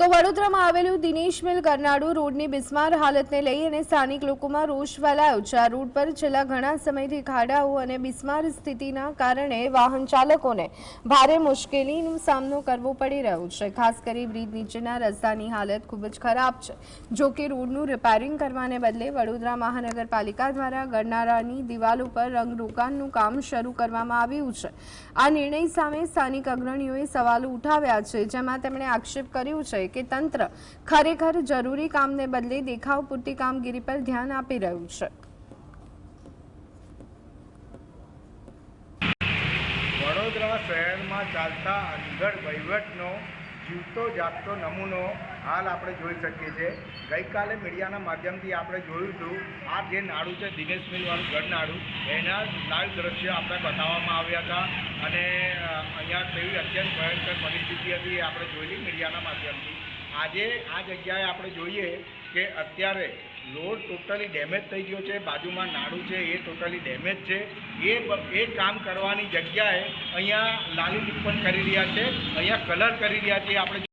તો વડોદરામાં આવેલું દિનેશ મિલ કરનાડુ રોડની બિસ્માર હાલતને લઈ અને સ્થાનિક લોકોમાં રોષ ફેલાયો છે. આ રોડ પર છેલ્લા ઘણા સમયથી ખાડાઓ અને બિસ્માર સ્થિતિના કારણે વાહન ચાલકોને ભારે મુશ્કેલીનો સામનો કરવો પડી રહ્યો છે. ખાસ કરી બ્રિજ નીચેના રસ્તાની હાલત ખૂબ જ ખરાબ છે. જો કે રોડનું રિપેરિંગ કરવાને બદલે વડોદરા મહાનગરપાલિકા દ્વારા ગરનારાની દિવાલ ઉપર રંગરોકાણનું કામ શરૂ કરવામાં આવ્યું છે. આ નિર્ણય સામે સ્થાનિક અગ્રણીઓએ સવાલો ઉઠાવ્યા છે, જેમાં તેમણે આક્ષેપ કર્યો છે કે તંત્ર ખરેખર જરૂરી કામને બદલે દેખાવ પૂરતી કામગીરી પર ધ્યાન આપી રહ્યું છે. વડોદરા શહેરમાં ચાલતા અંધળ વહીવટનો જીવતો જાગતો નમૂનો હાલ આપણે જોઈ શકીએ છીએ. ગઈકાલે મીડિયાના માધ્યમથી આપણે જોયું હતું, આ જે નાડું છે, દિનેશ મિલવાળું ગઢ નાડું એના લાઈવ દ્રશ્યો આપણે બતાવવામાં આવ્યા હતા. અને અહીંયા કેવી અત્યંત ભયંકર પરિસ્થિતિ હતી એ આપણે જોયેલી મીડિયાના માધ્યમથી. આજે આ જગ્યાએ આપણે જોઈએ કે અત્યારે રોડ ટોટલી ડેમેજ થઈ ગયો છે, બાજુમાં નાડું છે, એ ટોટલી ડેમેજ છે. એ એ કામ કરવાની જગ્યાએ અહીંયા લાલી લિપ્પન કરી રહ્યા છે, અહીંયા કલર કરી રહ્યા છે, આપણે